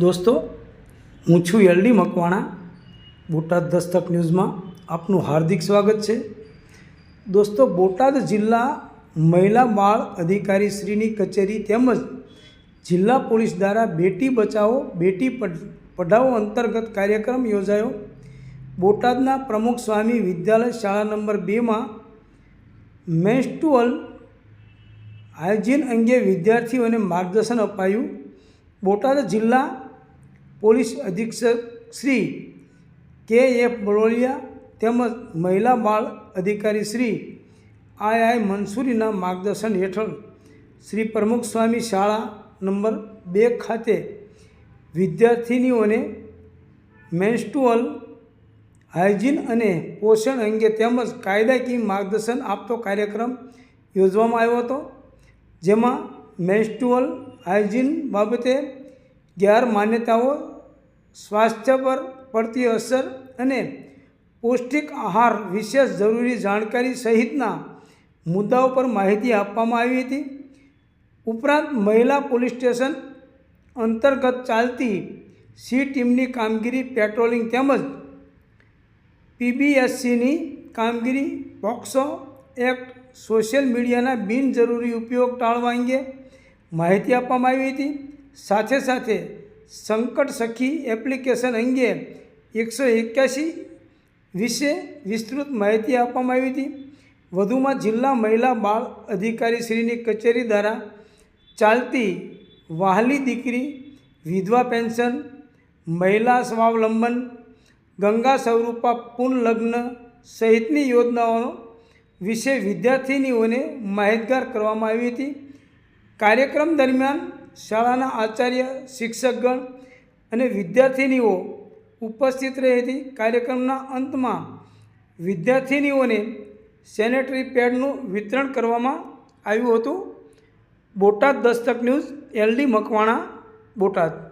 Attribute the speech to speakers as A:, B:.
A: દોસ્તો, હું છું એલડી મકવાણા, બોટાદ દસ્તક ન્યૂઝમાં આપનું હાર્દિક સ્વાગત છે. દોસ્તો, બોટાદ જિલ્લા મહિલા બાળ અધિકારી શ્રીની કચેરી તેમજ જિલ્લા પોલીસ દ્વારા બેટી બચાવો, બેટી પઢ- પઢાઓ અંતર્ગત કાર્યક્રમ યોજાયો. બોટાદના પ્રમુખ સ્વામી વિદ્યાલય શાળા નંબર બેમાં મેન્સ્ટુઅલ હાઇજીન અંગે વિદ્યાર્થીઓને માર્ગદર્શન અપાયું. બોટાદ જિલ્લા પોલીસ અધિક્ષક શ્રી કે એફ બળોળિયા તેમજ મહિલા બાળ અધિકારી શ્રી આઈ આઈ મંસૂરીના માર્ગદર્શન હેઠળ શ્રી પ્રમુખ સ્વામી શાળા નંબર બે ખાતે વિદ્યાર્થિનીઓને મેન્સ્ટુઅલ હાઇજીન અને પોષણ અંગે તેમજ કાયદાકીય માર્ગદર્શન આપતો કાર્યક્રમ યોજવામાં આવ્યો હતો, જેમાં મેન્સ્ટુઅલ હાઇજીન બાબતે ગેરમાન્યતાઓ સ્વાસ્થ્ય પર પડતી અસર અને પૌષ્ટિક આહાર વિશેષ જરૂરી જાણકારી સહિતના મુદ્દાઓ પર માહિતી આપવામાં આવી હતી. ઉપરાંત મહિલા પોલીસ સ્ટેશન અંતર્ગત ચાલતી સી ટીમની કામગીરી, પેટ્રોલિંગ તેમજ પીબીએસસીની કામગીરી, પોક્સો એક્ટ, સોશિયલ મીડિયાના બિનજરૂરી ઉપયોગ ટાળવા અંગે માહિતી આપવામાં આવી હતી. સાથે સાથે સંકટ સખી એપ્લિકેશન અંગે એકસો એક્યાસી વિશે વિસ્તૃત માહિતી આપવામાં આવી હતી. વધુમાં જિલ્લા મહિલા બાળ અધિકારી શ્રીની કચેરી દ્વારા ચાલતી વહાલી દીકરી, વિધવા પેન્શન, મહિલા સ્વાવલંબન, ગંગા સ્વરૂપા પુનઃલગ્ન સહિતની યોજનાઓ વિશે વિદ્યાર્થિનીઓને માહિતગાર કરવામાં આવી હતી. કાર્યક્રમ દરમિયાન શાળાના આચાર્ય, શિક્ષકગણ અને વિદ્યાર્થિનીઓ ઉપસ્થિત રહી હતી. કાર્યક્રમના અંતમાં વિદ્યાર્થિનીઓને સેનેટરી પેડનું વિતરણ કરવામાં આવ્યું હતું. Botad Dastak news LD Makwana, Botad.